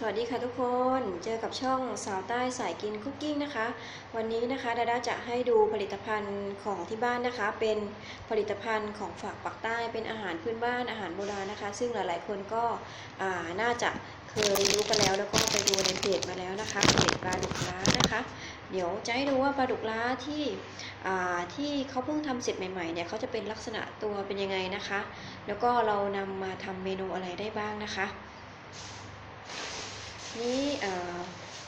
สวัสดีค่ะทุกคน เจอกับช่องสาวใต้สายกินคุกกิ้งนะคะ วันนี้นะคะดาดาจะให้ดูผลิตภัณฑ์ของที่บ้านนะคะ เป็นผลิตภัณฑ์ของฝากปักใต้ เป็นอาหารพื้นบ้านอาหารโบราณนะคะ ซึ่งหลายๆคนก็น่าจะเคยรู้กันแล้วแล้วก็ไปดูในเพจมาแล้วนะคะเพจปลาดุกล้านะคะ เดี๋ยวจะให้ดูว่าปลาดุกล้าที่ที่เขาเพิ่งทำเสร็จใหม่ๆเนี่ยเขาจะเป็นลักษณะตัวเป็นยังไงนะคะ แล้วก็เรานำมาทำเมนูอะไรได้บ้างนะคะ นี่เอ่อ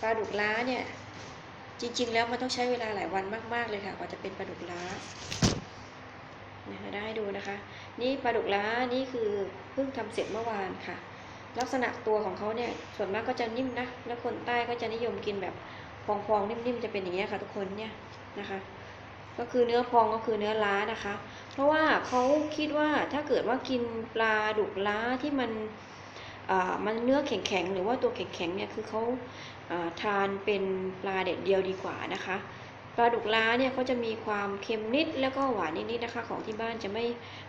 ปลาดุกล้าเนี่ยจริง ๆ แล้วมันต้องใช้เวลาหลายวันมาก ๆ เลยค่ะกว่าจะเป็นปลาดุกล้านะคะได้ดูนะคะ นี่ปลาดุกล้านี่คือเพิ่งทำเสร็จเมื่อวานค่ะ ลักษณะตัวของเขาเนี่ยส่วนมากก็จะนิ่มนะแล้วคนใต้ก็จะนิยมกินแบบพองๆนิ่มๆจะเป็นอย่างนี้ค่ะ ทุกคนเนี่ยนะคะ ก็คือเนื้อพองก็คือเนื้อล้านะคะ เพราะว่าเขาคิดว่าถ้าเกิดว่ากินปลาดุกล้าที่มัน มันเนื้อแข็งๆหรือว่าตัวแข็งๆเนี่ยคือเขาทานเป็นปลาเด็ดเดียวดีกว่านะคะปลาดุกล้าเนี่ยเขาจะมีความเค็มนิดแล้วก็หวานนิดๆนะคะของที่บ้านจะไม่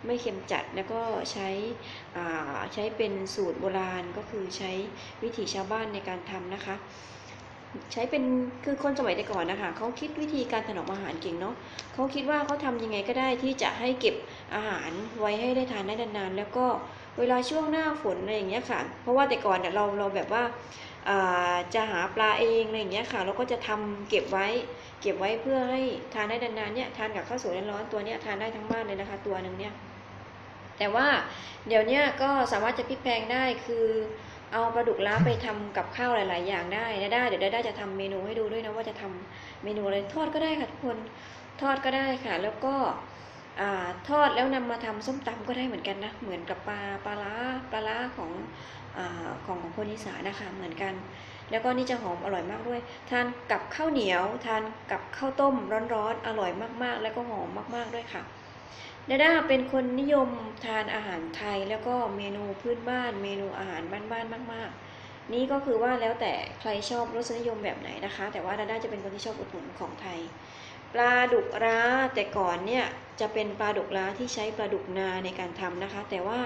ไม่เค็มจัดแล้วก็ใช้ใช้เป็นสูตรโบราณก็คือใช้วิถีชาวบ้านในการทำนะคะ ใช้เป็นคือคนสมัยแต่ก่อนนะคะเขาคิดวิธีการถนอมอาหารเก่งเนาะเขาคิดว่าเขาทำยังไงก็ได้ที่จะให้เก็บอาหารไว้ให้ได้ทานได้นานๆแล้วก็ เวลาช่วงหน้าฝนอะไรอย่างเงี้ยค่ะ เพราะว่าแต่ก่อนเนี่ยเราเราแบบว่าจะหาปลาเองอะไรอย่างเงี้ยค่ะ เราก็จะทำเก็บไว้ เก็บไว้เพื่อให้ทานได้นานๆเนี่ยทานกับข้าวสวยร้อนๆตัวเนี้ยทานได้ทั้งบ้านเลยนะคะ ตัวหนึ่งเนี่ย แต่ว่าเดี๋ยวนี้ก็สามารถจะพลิกแพลงได้คือเอาปลาดุกล้าไปทำกับข้าวหลาย ๆ อย่างได้นะได้เดี๋ยวได้จะทำเมนูให้ดูด้วยนะว่าจะทำเมนูอะไรทอดก็ได้ค่ะทุกคนทอดก็ได้ค่ะ แล้วก็ อทอดแล้วนำมาทำส้มตำก็ได้เหมือนกันนะ เหมือนกับปลาปลาล้าปลาล้าของอของของคนอีสานนะคะเหมือนกัน แล้วก็นี่จะหอมอร่อยมากด้วย ทานกับข้าวเหนียว ทานกับข้าวต้มร้อนๆอร่อยมากๆ แล้วก็หอมมากๆด้วยค่ะดาด้าเป็นคนนิยมทานอาหารไทยแล้วก็เมนูพื้นบ้าน เมนูอาหารบ้านๆมาก ๆ นี่ก็คือว่าแล้วแต่ใครชอบรสนิยมแบบไหนนะคะ แต่ว่าดาด้าจะเป็นคนที่ชอบอุดหนุนของไทย ปลาดุกร้าแต่ก่อนเนี่ยจะเป็นปลาดุกร้าที่ใช้ปลาดุกนาในการทำนะคะ แต่ว่า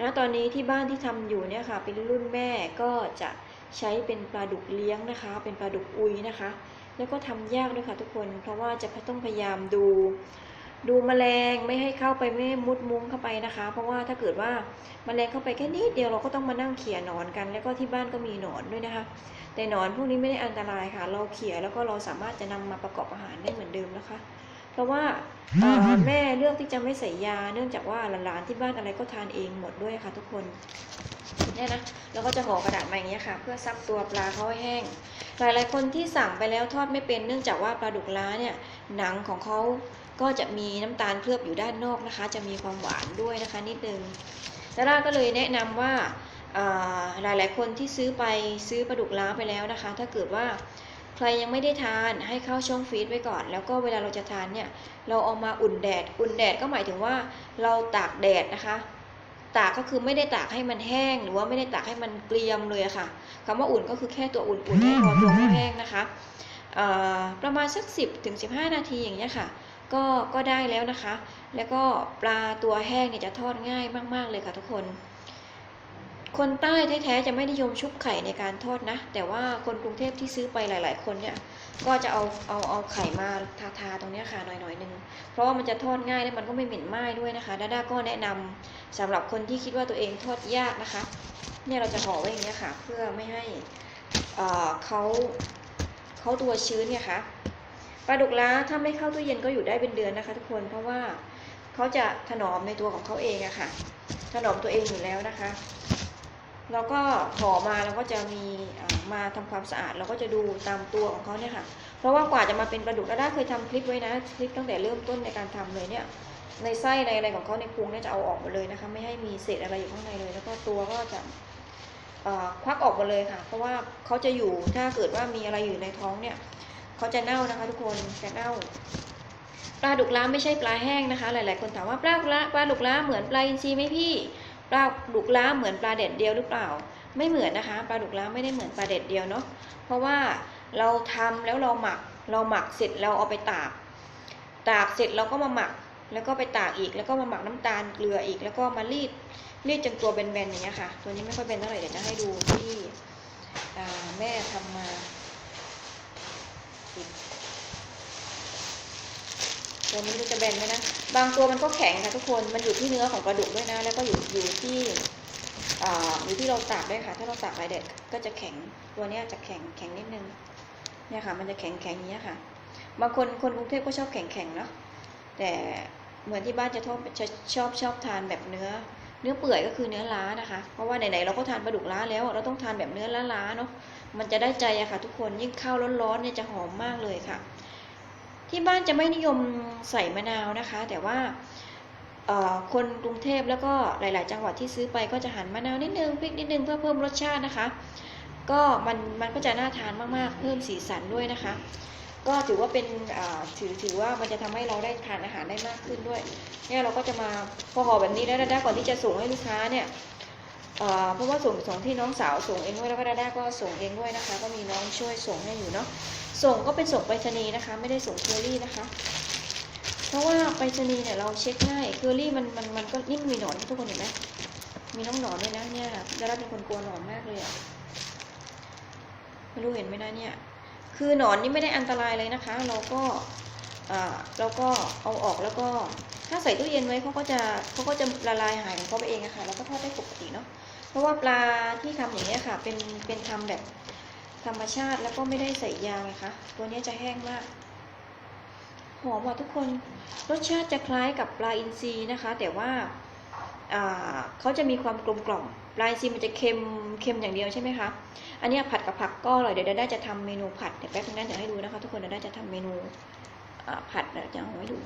ณตอนนี้ที่บ้านที่ทำอยู่เนี่ยค่ะเป็นรุ่นแม่ก็จะใช้เป็นปลาดุกเลี้ยงนะคะ เป็นปลาดุกอุยนะคะ แล้วก็ทำยากด้วยค่ะทุกคน เพราะว่าจะต้องพยายามดู ดูแมลงไม่ให้เข้าไปไม่ให้มุดมุ้งเข้าไปนะคะ เพราะว่าถ้าเกิดว่าแมลงเข้าไปแค่นิดเดียวเราก็ต้องมานั่งเขี่ยหนอนกัน แล้วก็ที่บ้านก็มีหนอนด้วยนะคะ แต่หนอนพวกนี้ไม่ได้อันตรายค่ะ เราเขี่ยแล้วก็เราสามารถจะนำมาประกอบอาหารได้เหมือนเดิมนะคะ เพราะว่าเอ่อแม่เลือกที่จะไม่ใส่ยา เนื่องจากว่าหลานๆที่บ้านอะไรก็ทานเองหมดด้วยค่ะ ทุกคนเนี่ยนะเราก็จะห่อกระดาษมาอย่างเงี้ยค่ะ เพื่อซับตัวปลาเขาให้แห้ง หลายๆคนที่สั่งไปแล้วทอดไม่เป็นเนื่องจากว่าปลาดุกล้าเนี่ยหนังของเขา ก็จะมีน้ำตาลเคลือบอยู่ด้านนอกนะคะ จะมีความหวานด้วยนะคะนิดนึงดาราก็เลยแนะนำว่าอ่ายหลายคนที่ซื้อไปซื้อปลาดุกล้าไปแล้วนะคะ ถ้าเกิดว่าใครยังไม่ได้ทานให้เข้าช่องฟรีซไว้ก่อน แล้วก็เวลาเราจะทานเนี่ยเราเอามาอุ่นแดด อุ่นแดดก็หมายถึงว่าเราตากแดดนะคะตากก็คือไม่ได้ตากให้มันแห้ง หรือว่าไม่ได้ตากให้มันเกรียมเลยค่ะคำว่าอุ่นก็คือแค่ตัวอุ่นๆให้พอตัวไม่แห้งนะคะประมาณสัก 10ถึง15 นาทีอย่างเงี้ยค่ะ ก็ก็ได้แล้วนะคะ แล้วก็ปลาตัวแห้งเนี่ยจะทอดง่ายมากๆเลยค่ะทุกคน คนใต้แท้ๆจะไม่นิยมชุบไข่ในการทอดนะ แต่ว่าคนกรุงเทพที่ซื้อไปหลาย ๆ คนเนี่ย ก็จะเอาเอาเอาไข่มาทาทาๆตรงนี้ค่ะหน่อยๆนึง เพราะว่ามันจะทอดง่ายและมันก็ไม่เหม็นไหม้ด้วยนะคะด้าด้าก็แนะนำสำหรับคนที่คิดว่าตัวเองทอดยากนะคะ เนี่ยเราจะห่อไว้อย่างเงี้ยค่ะ เพื่อไม่ให้เอ่อเขาเขาตัวชื้นเนี่ยค่ะ ปลาดุกล้าถ้าไม่เข้าตู้เย็นก็อยู่ได้เป็นเดือนนะคะ ทุกคนเพราะว่าเขาจะถนอมในตัวของเขาเองอะค่ะ ถนอมตัวเองอยู่แล้วนะคะแล้วก็ห่อมาเราก็จะมีมาทำความสะอาด เราก็จะดูตามตัวของเขาเนี่ยค่ะ เพราะว่ากว่าจะมาเป็นปลาดุกแล้วได้เคยทำคลิปไว้นะคลิปตั้งแต่เริ่มต้นในการทำเลยเนี่ย ในไส้ในอะไรของเขาในพุงเนี่ยจะเอาออกหมดเลยนะคะ ไม่ให้มีเศษอะไรอยู่ข้างในเลย แล้วก็ตัวก็จะควักออกหมดเลยค่ะ เพราะว่าเขาจะอยู่ถ้าเกิดว่ามีอะไรอยู่ในท้องเนี่ย เขาจะเน่านะคะ ทุกคนจะเน่าปลาดุกล้าไม่ใช่ปลาแห้งนะคะ หลาย ๆ คนถามว่าปลาดุกล้าปลาดุกล้าเหมือนปลาอินทรีไหมพี่ปลาดุกล้าเหมือนปลาเด็ดเดียวหรือเปล่า ไม่เหมือนนะคะปลาดุกล้าไม่ได้เหมือนปลาเด็ดเดียวเนาะเพราะว่าเราทำแล้วเราหมักเราหมักเสร็จเราเอาไปตากตากเสร็จเราก็มาหมักแล้วก็ไปตากอีกแล้วก็มาหมักน้ำตาลเกลืออีก แล้วก็มารีดรีดจนตัวเป็นๆอย่างเงี้ยค่ะ ตัวนี้ไม่ค่อยเป็นเท่าไหร่เดี๋ยวจะให้ดูที่แม่ทำมา ปิดตัวนี้มันจะแบนไหมนะ บางตัวมันก็แข็งค่ะทุกคน มันอยู่ที่เนื้อของกระดูกด้วยนะ แล้วก็อยู่อยู่ที่อ่อยู่ที่เราตากด้วยค่ะ ถ้าเราตากหลายแดดก็จะแข็ง ตัวเนี้ยจะแข็งแข็งนิดนึง เนี่ยค่ะ มันจะแข็งแข็งอย่างเงี้ค่ะ บางคนคนกรุงเทพก็ชอบแข็งแข็งเนาะ แต่เหมือนที่บ้านจะชอบจะชอบชอบทานแบบเนื้อ เนื้อเปื่อยก็คือเนื้อล้านะคะ เพราะว่าไหนๆเราก็ทานปลาดุกล้าแล้ว เราต้องทานแบบเนื้อล้าๆเนาะ มันจะได้ใจอะค่ะ ทุกคน ยิ่งข้าวร้อนๆเนี่ยจะหอมมากเลยค่ะ ที่บ้านจะไม่นิยมใส่มะนาวนะคะ แต่ว่าคนกรุงเทพแล้วก็หลาย ๆ จังหวัดที่ซื้อไปก็จะหั่นมะนาวนิดนึงพริกนิดนึงเพื่อเพิ่มรสชาตินะคะ ก็มันมันก็จะน่าทานมากๆ เพิ่มสีสันด้วยนะคะ ก็ถือว่าเป็นถือถือว่ามันจะทำให้เราได้ทานอาหารได้มากขึ้นด้วย เนี่ยเราก็จะมาพอห่อแบบนี้แล้วดาด้าก่อนที่จะส่งให้ลูกค้าเนี่ยเพราะว่าส่งส่งที่น้องสาวส่งเองด้วยแล้วก็ดาด้าก็ส่งเองด้วยนะคะ ก็มีน้องช่วยส่งให้อยู่เนาะส่งก็เป็นส่งไปรษณีย์นะคะ ไม่ได้ส่งเคอรี่นะคะ เพราะว่าไปรษณีย์เนี่ยเราเช็คง่ายเคอรี่มันมันมันก็นิ่มมีหนอนทุกคนเห็นไหมมีน้องหนอนด้วยนะเนี่ยด้าเป็นคนกลัวหนอนมากเลยอะไม่รู้เห็นไหมนะเนี่ย คือหนอนนี่ไม่ได้อันตรายเลยนะคะ เราก็เราก็เอาออกแล้วก็ถ้าใส่ตู้เย็นไว้เขาก็จะเขาก็จะละลายหายของเขาไปเองอะค่ะแล้วก็ทอดได้ปกติเนาะเพราะว่าปลาที่ทำอย่างนี้ค่ะ เป็นเป็นทำแบบธรรมชาติแล้วก็ไม่ได้ใส่ยาไงคะตัวนี้จะแห้งมากหอมอะทุกคนรสชาติจะคล้ายกับปลาอินทรีนะคะ แต่ว่า เขาจะมีความกลมกล่อมปลาอินทรีมันจะเค็มเค็มอย่างเดียวใช่ไหมคะอันนี้ผัดกับผักก็อร่อยเดี๋ยวได้าจะทำเมนูผัดเดี๋ยวแป๊บนึงนะเดี๋ยวให้ดูนะคะทุกคนดี๋ยวได้าจะทำเมนูผัดเดี๋ยวจะเอาไว้ดู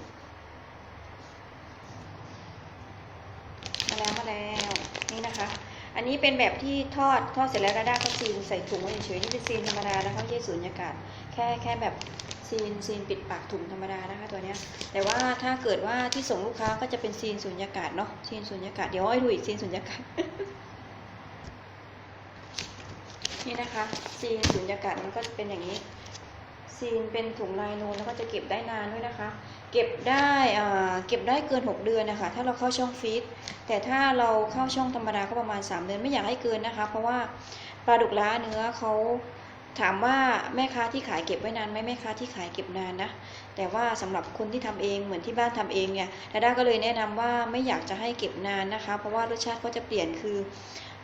มาแล้วมาแล้วนี่นะคะ อันนี้เป็นแบบที่ทอดทอดเสร็จแล้วดาด้าก็ซีนใส่ถุงไว้เฉยๆนี่เป็นซีนธรรมดานะคะไม่ใช่สูญญากาศแค่แค่แบบ ซีนซีนปิดปากถุงธรรมดานะคะตัวเนี้ยแต่ว่าถ้าเกิดว่าที่ส่งลูกค้าก็จะเป็นซีนสูญญากาศเนาะซีนสูญญากาศเดี๋ยวให้ดูอีกซีนสูญญากาศนี่นะคะซีนสูญญากาศมันก็จะเป็นอย่างนี้ ซีนเป็นถุงลายนูนแล้วก็จะเก็บได้นานด้วยนะคะ เก็บได้เก็บได้เกิน 6 เดือนนะคะ ถ้าเราเข้าช่องฟรีซแต่ถ้าเราเข้าช่องธรรมดาก็ประมาณ 3 เดือนไม่อยากให้เกินนะคะ เพราะว่าปลาดุกล้าเนื้อเขา ถามว่าแม่ค้าที่ขายเก็บไว้นานไหมแม่ค้าที่ขายเก็บนานนะ แต่ว่าสำหรับคนที่ทำเองเหมือนที่บ้านทำเองเนี่ยดาด้าก็เลยแนะนำว่าไม่อยากจะให้เก็บนานนะคะ เพราะว่ารสชาติเขาจะเปลี่ยนคือ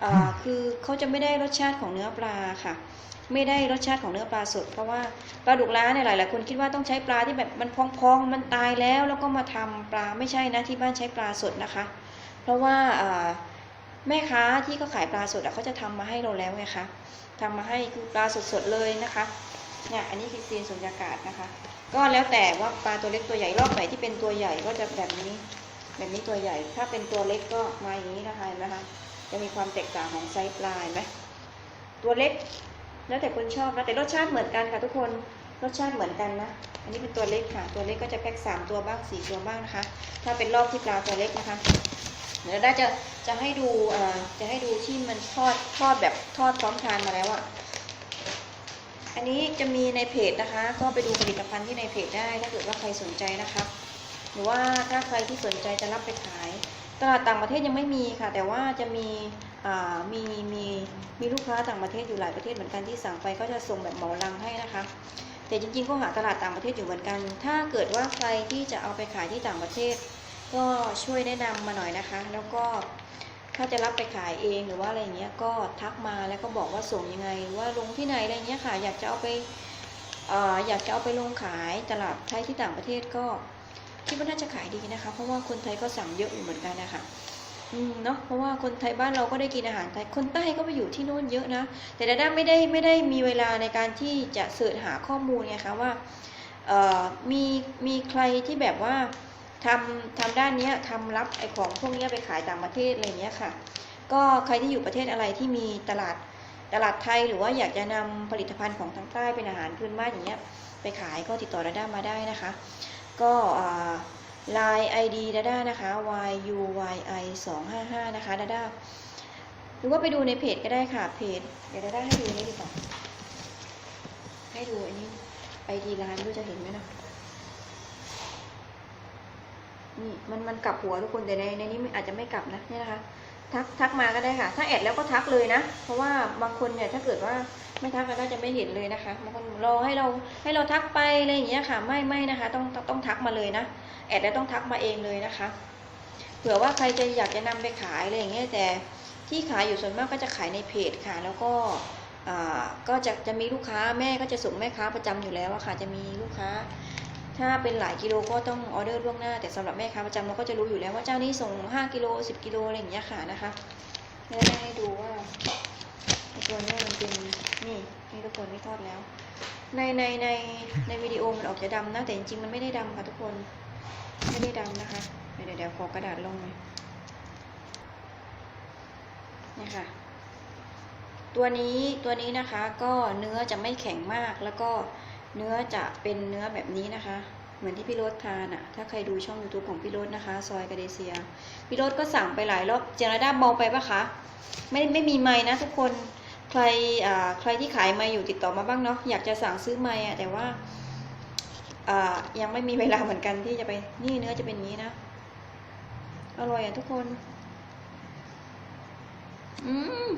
อคือเขาจะไม่ได้รสชาติของเนื้อปลาค่ะ ไม่ได้รสชาติของเนื้อปลาสด เพราะว่าปลาดุกล้าเนี่ยหลายๆคนคิดว่าต้องใช้ปลาที่แบบมันพองๆมันตายแล้วแล้วก็มาทำปลาไม่ใช่นะที่บ้านใช้ปลาสดนะคะ เพราะว่า แม่ค้าที่เขาขายปลาสดเขาจะทำมาให้เราแล้วไงคะทำมาให้คือปลาสดๆเลยนะคะเนี่ยอันนี้คือซีนสุญญากาศนะคะ ก็แล้วแต่ว่าปลาตัวเล็กตัวใหญ่รอบไหนที่เป็นตัวใหญ่ก็จะแบบนี้ แบบนี้ตัวใหญ่ ถ้าเป็นตัวเล็กก็มาอย่างนี้นะคะนไหมคะ จะมีความแตกต่างของไซส์ปลาเห็นไหมตัวเล็กแล้วแต่คนชอบนะแต่รสชาติเหมือนกันค่ะทุกคนรสชาติเหมือนกันนะ อันนี้เป็นตัวเล็กค่ะ ตัวเล็กก็จะแพ็คสามตัวบ้างสี่ตัวบ้างนะคะ ถ้าเป็นรอบที่ปลาตัวเล็กนะคะ เดี๋ยวได้จะจะให้ดูอ่อจะให้ดูที่มันทอดทอดแบบทอดพร้อมทานมาแล้วอะ่ะอันนี้จะมีในเพจนะคะ ก็ไปดูผลิตภัณฑ์ที่ในเพจได้ถ้าเกิดว่าใครสนใจนะคะหรือว่าถ้าใครที่สนใจจะรับไปขาย ตลาดต่างประเทศยังไม่มีค่ะ แต่ว่าจะมีอ่ามีมีมีลูกค้าต่างประเทศอยู่หลายประเทศเหมือนกันที่สั่งไปก็จะส่งแบบเหมาลังให้นะคะ แต่จริงๆก็หาตลาดต่างประเทศอยู่เหมือนกัน ถ้าเกิดว่าใครที่จะเอาไปขายที่ต่างประเทศ ก็ช่วยแนะนำมาหน่อยนะคะ แล้วก็ถ้าจะรับไปขายเองหรือว่าอะไรเงี้ยก็ทักมาแล้วก็บอกว่าส่งยังไง ว่าลงที่ไหนอะไรเงี้ยค่ะ อยากจะเอาไปเอ่ออยากจะเอาไปลงขายตลาดไทยที่ต่างประเทศก็คิดว่าน่าจะขายดีนะคะ เพราะว่าคนไทยก็สั่งเยอะอยู่เหมือนกันนะคะอืมเนาะเพราะว่าคนไทยบ้านเราก็ได้กินอาหารไทยคนใต้ก็ไปอยู่ที่โน่นเยอะนะ แต่ดาด้าไม่ได้ไม่ได้มีเวลาในการที่จะเสิร์ชหาข้อมูลไงคะว่าเอ่อมีมีใครที่แบบว่า ทำทำด้านเนี้ยทำรับไอของพวกเนี้ยไปขายต่างประเทศอะไรเงี้ยค่ะ ก็ใครที่อยู่ประเทศอะไรที่มีตลาดตลาดไทยหรือว่าอยากจะนำผลิตภัณฑ์ของทางใต้เป็นอาหารพื้นบ้านอย่างเงี้ยไปขายก็ติดต่อดาด้ามาได้นะคะ ก็ไลน์ไอดีดาด้านะคะ y u y i 2 5 5นะคะดาด้าหรือว่าไปดูในเพจก็ได้ค่ะเพจเดี๋ยวดาด้าให้ดูนี่ดีกว่าให้ดูอันนี้ไอดีไลน์ไม่รู้จะเห็นไหมเนาะ นี่มันมันกลับหัวทุกคนแต่ในในนี้อาจจะไม่กลับนะเนี่ยนะคะ ทักทักมาก็ได้ค่ะ ถ้าแอดแล้วก็ทักเลยนะ เพราะว่าบางคนเนี่ยถ้าเกิดว่าไม่ทักก็จะไม่เห็นเลยนะคะบางคนรอให้เราให้เราทักไปอะไรอย่างเงี้ยค่ะไม่ไม่นะคะ ต้องต้องทักมาเลยนะแอดแล้วต้องทักมาเองเลยนะคะ เผื่อว่าใครจะอยากจะนำไปขายอะไรอย่างเงี้ยแต่ที่ขายอยู่ส่วนมากก็จะขายในเพจค่ะ แล้วก็อ่าก็จะจะมีลูกค้าแม่ก็จะส่งแม่ค้าประจำอยู่แล้วอะค่ะ จะมีลูกค้า ถ้าเป็นหลายกิโลก็ต้องออเดอร์ล่วงหน้า แต่สำหรับแม่ค้าประจำเราก็จะรู้อยู่แล้วว่าเจ้านี้ส่ง 5กิโล10กิโลอะไรอย่างเงี้ยค่ะนะคะแม่ได้ให้ดูว่าตัวนี้มันเป็นนี่นี่ทุกคนไม่ทอดแล้ว ในในในในวิดีโอมันออกจะดำนะแต่จริงๆมันไม่ได้ดำค่ะทุกคนไม่ได้ดำนะคะ เดี๋ยวเดี๋ยวเดี๋ยวขอกระดาษลงหน่อยนี่ค่ะตัวนี้ตัวนี้นะคะก็เนื้อจะไม่แข็งมากแล้วก็ เนื้อจะเป็นเนื้อแบบนี้นะคะ เหมือนที่พี่โรสทานอะถ้าใครดูช่อง YouTube ของพี่โรสนะคะ ซอยกาเดเซีย พี่โรสก็สั่งไปหลายรอบเจรดาเบาไปปะคะ ไม่ไม่มีไม้นะทุกคน ใครอ่าใครที่ขายไม้อยู่ติดต่อมาบ้างเนาะ อยากจะสั่งซื้อไม้อะแต่ว่าอ่ายังไม่มีเวลาเหมือนกันที่จะไป นี่เนื้อจะเป็นงนี้นะ อร่อยอะทุกคน อืม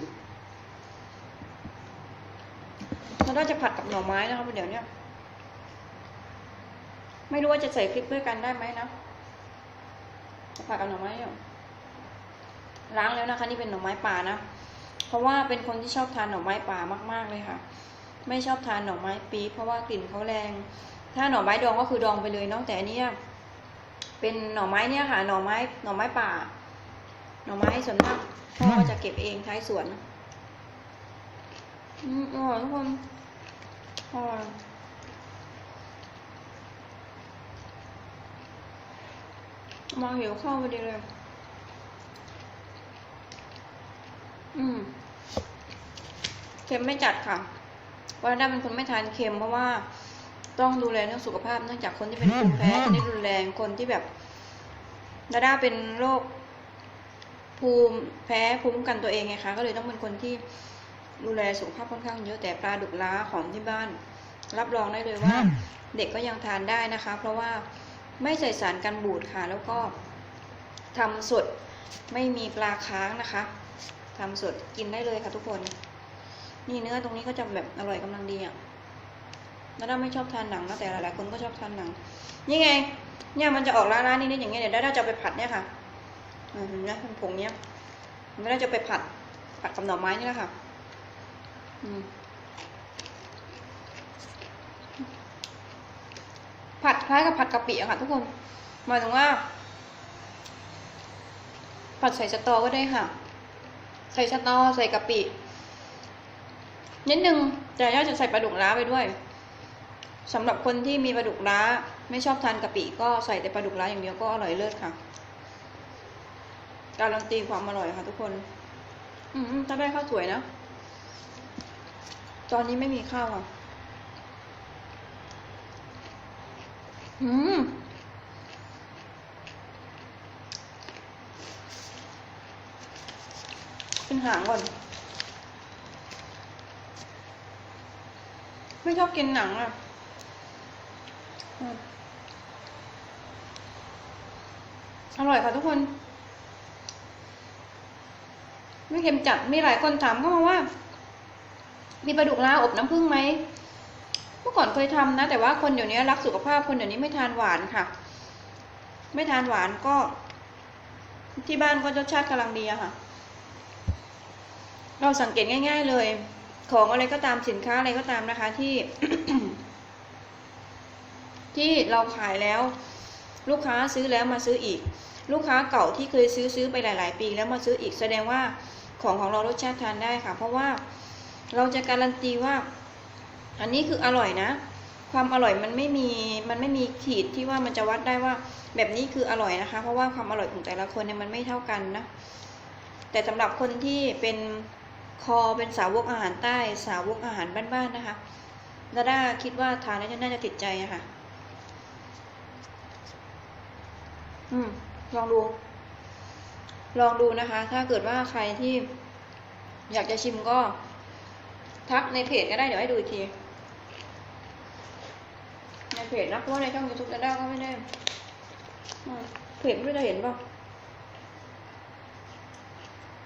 เราจะผัดกับหน่อไม้นะครับเดี๋ยวเนี้ย ไม่รู้ว่าจะใส่คลิปด้วยกันได้ไหมนะจะผัดกับหน่อไม้อยู่ล้างแล้วนะคะ นี่เป็นหน่อไม้ป่านะ เพราะว่าเป็นคนที่ชอบทานหน่อไม้ป่ามาก ๆเลยค่ะ ไม่ชอบทานหน่อไม้ปี๊เพราะว่ากลิ่นเขาแรง ถ้าหน่อไม้ดองก็คือดองไปเลยเนาะแต่อันนี้เป็นหน่อไม้เนี่ยค่ะ หน่อไม้ หน่อไม้ป่า หน่อไม้ส่วนมากพ่อก็จะเก็บเองท้ายสวน อืมอร่อยทุกคนอร่อย มาหิวข้าวพอดีเลย อืม เค็มไม่จัดค่ะว่าด้าเป็นคนไม่ทานเค็มเพราะว่าต้องดูแลเรื่องสุขภาพเนื่องจากคนที่เป็นภูมิแพ้จะได้รุนแรงคนที่แบบดาด้าเป็นโรคภูมิแพ้ภูมิกันตัวเองไงคะ ก็เลยต้องเป็นคนที่ดูแลสุขภาพค่อนข้างเยอะแต่ปลาดุกล้าของที่บ้าน รับรองได้เลยว่า เด็กก็ยังทานได้นะคะ เพราะว่า ไม่ใส่สารกันบูดค่ะ แล้วก็ทำสดไม่มีปลาค้างนะคะทำสดกินได้เลยค่ะทุกคน นี่เนื้อตรงนี้ก็จะแบบอร่อยกำลังดีอะแล้วด้าไม่ชอบทานหนังนะแต่หลายๆคนก็ชอบทานหนังนี่ไง เนี่ยมันจะออกล้าๆนิดๆอย่างเงี้ยเดี๋ยวด้าจะไปผัดเนี่ยค่ะเห็นไหมผงเนี้ยด้าจะไปผัดผัดกับหน่อไม้นี่แหละค่ะ อืม ผัดคล้ายกับผัดกะปิอะค่ะ ทุกคนหมายถึงว่า ผัดใส่สตอก็ได้ค่ะ ใส่สตอใส่กะปินิดนึงแต่ย่าจะใส่ปลาดุกล้าไปด้วยสำหรับคนที่มีปลาดุกล้า ไม่ชอบทานกะปิก็ใส่แต่ปลาดุกล้าอย่างเดียวก็อร่อยเลิศค่ะ การันตีความอร่อยค่ะ ทุกคน อืมถ้าได้ข้าวสวยนะ ตอนนี้ไม่มีข้าวอะ อืมเป็นหางก่อน ไม่ชอบกินหนังอะอร่อยค่ะทุกคน ไม่เค็มจัด มีหลายคนถามเข้ามาว่า มีปลาดุกลาอบน้ำผึ้งไหม เมื่อก่อนเคยทำนะ แต่ว่าคนเดี๋ยวนี้รักสุขภาพคนเดี๋ยวนี้ไม่ทานหวานค่ะ ไม่ทานหวานก็ ที่บ้านก็รสชาติกำลังดีอะค่ะ เราสังเกตง่าย ๆ เลย ของอะไรก็ตามสินค้าอะไรก็ตามนะคะ ที่ ที่เราขายแล้ว ลูกค้าซื้อแล้วมาซื้ออีก ลูกค้าเก่าที่เคยซื้อซื้อไปหลาย ๆ ปี แล้วมาซื้ออีกแสดงว่าของของเรารสชาติทานได้ค่ะ เพราะว่าเราจะการันตีว่า อันนี้คืออร่อยนะ ความอร่อยมันไม่มีมันไม่มีขีดที่ว่ามันจะวัดได้ว่าแบบนี้คืออร่อยนะคะ เพราะว่าความอร่อยของแต่ละคนเนี่ยมันไม่เท่ากันนะ แต่สำหรับคนที่เป็นคอเป็นสาวกอาหารใต้สาวกอาหารบ้านๆนะคะดาด้าคิดว่าทานแล้วน่าจะติดใจอะค่ะ อืม ลองดู ลองดูนะคะ ถ้าเกิดว่าใครที่อยากจะชิมก็ ทักในเพจก็ได้เดี๋ยวให้ดูอีกที เพจนะเพราะว่าในช่องยูทูบดาด้าก็ไม่ได้เพจไม่ได้เห็นเปล่า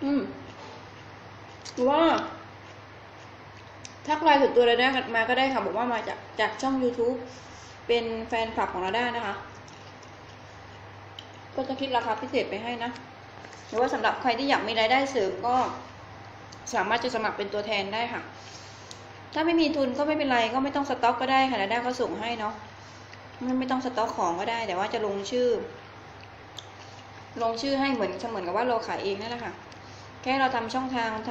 อืมหรือว่าถ้าใครถึงตัวเราได้มาก็ได้ค่ะ บอกว่ามาจากจากช่อง YouTube เป็นแฟนคลับของเราได้นะคะ ก็จะคิดราคาพิเศษไปให้นะ หรือว่าสำหรับใครที่อยากมีรายได้เสริมก็สามารถจะสมัครเป็นตัวแทนได้ค่ะ ถ้าไม่มีทุนก็ไม่เป็นไรก็ไม่ต้องสต็อกก็ได้ค่ะรายได้ก็ส่งให้เนาะ ไม่ไม่ต้องสต็อกของก็ได้ แต่ว่าจะลงชื่อ ลงชื่อให้เหมือนเหมือนกับว่าเราขายเองนั่นแหละค่ะ แค่เราทำช่องทางท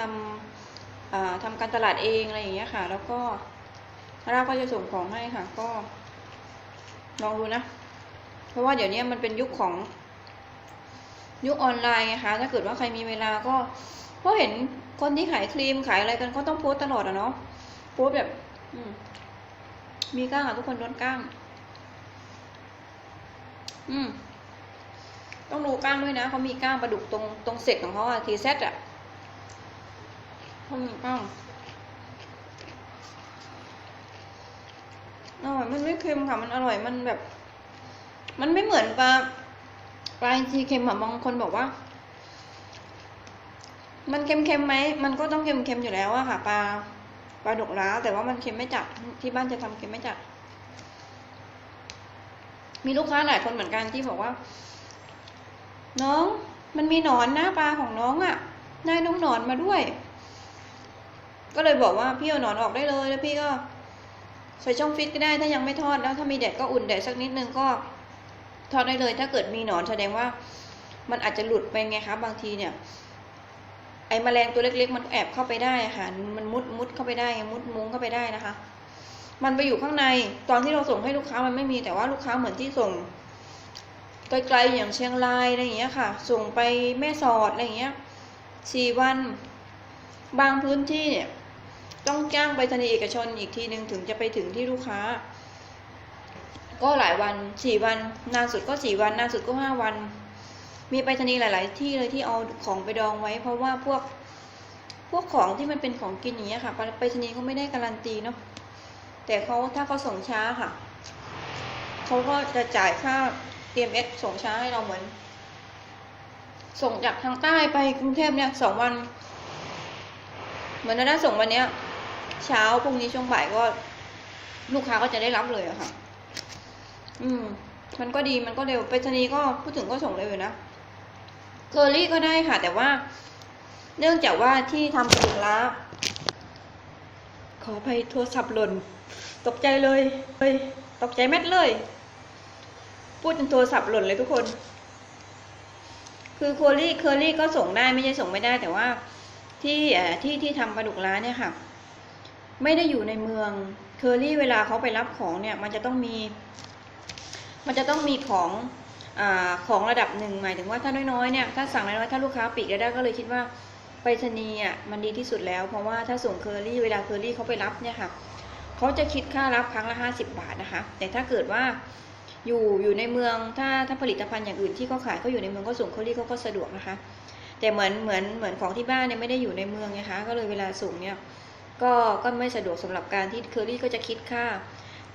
ำอ่าทำการตลาดเองอะไรอย่างเงี้ยค่ะ แล้วก็เราก็จะส่งของให้ค่ะ ก็ลองดูนะ เพราะว่าเดี๋ยวนี้มันเป็นยุคของยุคออนไลน์ไงคะ ถ้าเกิดว่าใครมีเวลาก็เพราะเห็นคนที่ขายครีมขายอะไรกันก็ต้องโพสต์ตลอดอะเนาะโพสแบบมมีก้างอะทุกคนโดนก้าง อืม ต้องดูก้างด้วยนะเขามีก้างปลาดุกตรงตรงเสร็จของเขาอะทีเซตอะเขามีก้างอร่อยมันไม่เค็มค่ะ มันอร่อยมันแบบ มันไม่เหมือนปลาปลาทีเค็มอะบางคนบอกว่า มันเค็มๆไหมมันก็ต้องเค็มๆอยู่แล้วอะค่ะปลาปลาดุกล้าแต่ว่ามันเค็มไม่จัดที่บ้านจะทำเค็มไม่จัด มีลูกค้าหลายคนเหมือนกันที่บอกว่า น้องมันมีหนอนหน้าปลาของน้องอะ่ะได้น้องหนอนมาด้วย ก็เลยบอกว่าพี่เอาหนอนออกได้เลย แล้วพี่ก็ใส่ช่องฟิตก็ได้ถ้ายังไม่ทอดแล้วถ้ามีแดดก็อุ่นแดดสักนิดนึงก็ทอดได้เลย ถ้าเกิดมีหนอนแสดงว่า มันอาจจะหลุดไปไงคะบางทีเนี่ย ไอ้แมลงตัวเล็ก ๆ มันแอบเข้าไปได้อะค่ะมันมุดมุดเข้าไปได้มุดมุ้งเข้าไปได้นะคะ มันไปอยู่ข้างในตอนที่เราส่งให้ลูกค้ามันไม่มีแต่ว่าลูกค้าเหมือนที่ส่งไกลๆอย่างเชียงรายอะไรอย่างเงี้ยค่ะ ส่งไปแม่สอดอะไรอย่างเงี้ยสี่วันบางพื้นที่เนี่ย ต้องจ้างไปธนีย์เอกชนอีกทีหนึ่งถึงจะไปถึงที่ลูกค้า ก็หลายวันสี่วัน นานสุดก็สี่วัน นานสุดก็ห้าวัน มีไปธนีย์หลาย ๆ ที่เลยที่เอาของไปดองไว้ เพราะว่าพวกพวกของที่มันเป็นของกินอย่างเงี้ยค่ะ ไปธนีย์เขาไม่ได้การันตีเนาะ แต่เขาถ้าเขาส่งช้าค่ะ เขาก็จะจ่ายค่า TMS ส่งช้าให้เราเหมือน ส่งจากทางใต้ไปกรุงเทพเนี่ยสองวัน เหมือนถ้าส่งวันเนี้ย เช้าพรุ่งนี้ช่วงบ่ายก็ ลูกค้าก็จะได้รับเลยอะค่ะ อืม มันก็ดีมันก็เร็วไปรษณีย์ก็พูดถึงก็ส่งเร็วอยู่นะเคอรี่ก็ได้ค่ะ แต่ว่า เนื่องจากว่าที่ทำปลาดุกล้าขอไปโทรศัพท์หล่น ตกใจเลยเฮ้ยตกใจแม็ดเลย พูดจนโทรศัพท์หล่นเลยทุกคน คือเคอรี่เคอรี่ก็ส่งได้ไม่ใช่ส่งไม่ได้ แต่ว่าที่ที่ที่ทำปลาดุกล้านเนี่ยค่ะ ไม่ได้อยู่ในเมืองเคอรี่เวลาเขาไปรับของเนี่ย มันจะต้องมี มันจะต้องมีของอของระดับหนึ่งหมายถึงว่าถ้าน้อยๆเนี่ยถ้าสั่งน้อยๆถ้าลูกค้าปีกได้ก็เลยคิดว่าไปรษณีย์อะมันดีที่สุดแล้ว เพราะว่าถ้าส่งเคอรี่เวลาเคอรี่เขาไปรับเนี่ยค่ะ เขาจะคิดค่ารับครั้งละห้าสิบาทนะคะ แต่ถ้าเกิดว่าอยู่อยู่ในเมืองถ้าถ้าผลิตภัณฑ์อย่างอื่นที่เขาขายเขาอยู่ในเมืองก็ส่งเคอรี่เขาก็สะดวกนะคะ แต่เหมือนเหมือนเหมือนของที่บ้านเนี่ยไม่ได้อยู่ในเมืองไงคะ ก็เลยเวลาส่งเนี่ยก็ก็ไม่สะดวกสำหรับการที่เคอรี่ก็จะคิดค่า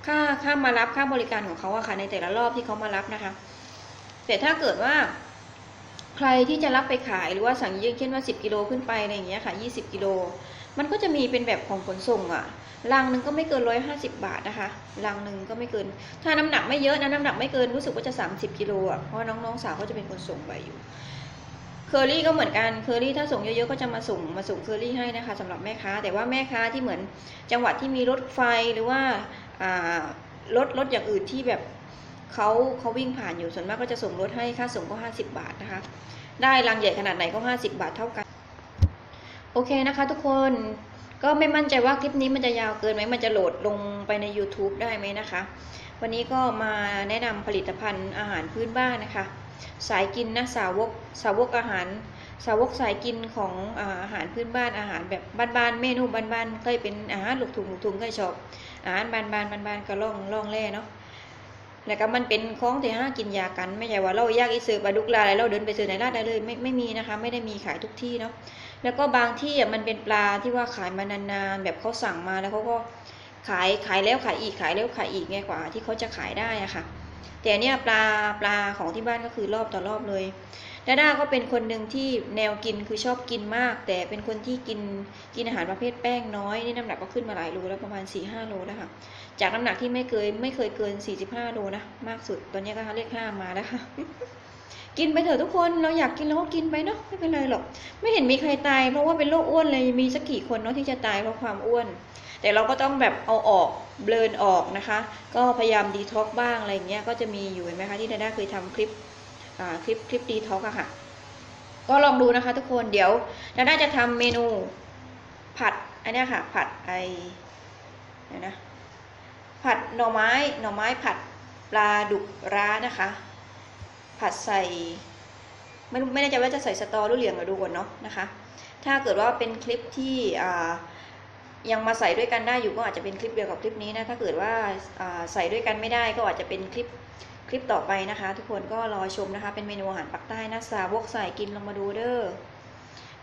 ค่าค่ามารับค่าบริการของเขาอะค่ะในแต่ละรอบที่เขามารับนะคะ แต่ถ้าเกิดว่า ใครที่จะรับไปขายหรือว่าสั่งเยอะเช่นว่า 10 กิโลขึ้นไปอะไรอย่างเงี้ยค่ะ 20 กิโล มันก็จะมีเป็นแบบของขนส่งอะลังหนึ่งก็ไม่เกิน150บาทนะคะลังหนึ่งก็ไม่เกิน ถ้าน้ำหนักไม่เยอะนะน้ำหนักไม่เกินรู้สึกว่าจะ30กิโลอะเพราะน้องๆสาวเขาจะเป็นคนส่งไปอยู่เคอรี่ก็เหมือนกันเคอรี่ถ้าส่งเยอะๆก็จะมาส่งมาส่งเคอรี่ให้นะคะสำหรับแม่ค้า แต่ว่าแม่ค้าที่เหมือนจังหวัดที่มีรถไฟหรือว่าอ่ารถรถอย่างอื่นที่แบบเขาเขาวิ่งผ่านอยู่ส่วนมากก็จะส่งรถให้ค่าส่งก็ 50 บาทนะคะ ได้รังใหญ่ขนาดไหนก็ 50 บาทเท่ากัน โอเคนะคะทุกคนก็ไม่มั่นใจว่าคลิปนี้มันจะยาวเกินไหมมันจะโหลดลงไปใน YouTube ได้ไหมนะคะ วันนี้ก็มาแนะนำผลิตภัณฑ์อาหารพื้นบ้านนะคะ สายกินนะสาวกสาวกอาหาร สาวกสายกินของอาหารพื้นบ้านอาหารแบบบ้านๆเมนูบ้านๆเคยเป็นอาหารลูกถุงลูกถุงเคยชอบอาหารบ้านๆบ้านๆก็ล่องล่องแร่เนาะแล้วก็มันเป็นของที่ห้ากินยากัน ไม่ใช่ว่าเราอยากอีซื้อปลาดุกลาอะไรเราเดินไปซื้อในร้านได้เลยไม่ไม่มีนะคะ ไม่ได้มีขายทุกที่เนาะ แล้วก็บางที่อะมันเป็นปลาที่ว่าขายมานานๆแบบเขาสั่งมาแล้วเขาก็ขายขายแล้วขายอีกขายแล้วขายอีกไงกว่า ที่เขาจะขายได้อะค่ะ แต่เนี่ยปลาปลาของที่บ้านก็คือรอบต่อรอบเลยดาด้าก็เป็นคนหนึ่งที่แนวกินคือชอบกินมาก แต่เป็นคนที่กินกินอาหารประเภทแป้งน้อยนี่น้ำหนักก็ขึ้นมาหลายโลแล้วประมาณ4ี่ห้าโลแล้วค่ะจากน้ำหนักที่ไม่เคยไม่เคยเกิน 45โลนะมากสุดตอนนี้ก็เลขห้ามาแล้วค่ะ กินไปเถอะทุกคนเราอยากกินเราก็กินไปเนาะไม่เป็นไรหรอก ไม่เห็นมีใครตาย เพราะว่าเป็นโรคอ้วนเลยมีสักกี่คนเนาะที่จะตายเพราะความอ้วน แต่เราก็ต้องแบบเอาออกเบลนออกนะคะ ก็พยายามดีท็อกบ้างอะไรอย่างเงี้ยก็จะมีอยู่เห็นไหมคะที่ดาด้าเคยทำคลิปคลิปคลิปดีท็อกอะค่ะ ก็ลองดูนะคะ ทุกคนเดี๋ยวดาด้าจะทำเมนูผัดอันนี้ค่ะ ผัดไอเดี๋ยวนะผัดหน่อไม้หน่อไม้ผัดปลาดุกร้านะคะ ผัดใส่ไม่ไม่แน่ใจว่าจะใส่สตอหรือเหลียงมาดูก่อนเนาะนะคะ ถ้าเกิดว่าเป็นคลิปที่อ่ายังมาใส่ด้วยกันได้อยู่ก็อาจจะเป็นคลิปเดียวกับคลิปนี้นะถ้าเกิดว่าอ่าใส่ด้วยกันไม่ได้ก็อาจจะเป็นคลิปคลิปต่อไปนะคะ ทุกคนก็รอชมนะคะ เป็นเมนูอาหารปักใต้นะสาวกใส่กินลองมาดูเด้อ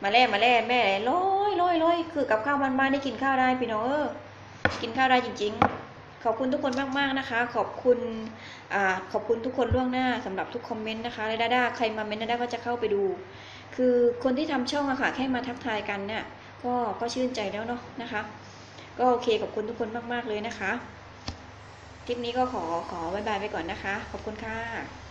มาแล่มาแล่แม่ร้อยร้อยร้อยคือกับข้าวบ้านๆได้กินข้าวได้พี่น้องเออกินข้าวได้จริง ๆ ขอบคุณทุกคนมากๆนะคะ ขอบคุณอขอบคุณทุกคนล่วงหน้าสำหรับทุกคอมเมนต์นะคะและด้าด้าใครมาเมนต์ด้าด้าก็จะเข้าไปดู คือคนที่ทำช่องอะค่ะแค่มาทักทายกันเนี่ยก็ก็ชื่นใจแล้วเนาะนะคะ ก็โอเคขอบคุณทุกคนมาก ๆเลยนะคะคลิปนี้ก็ขอขอบายบายไปก่อนนะคะ ขอบคุณค่ะ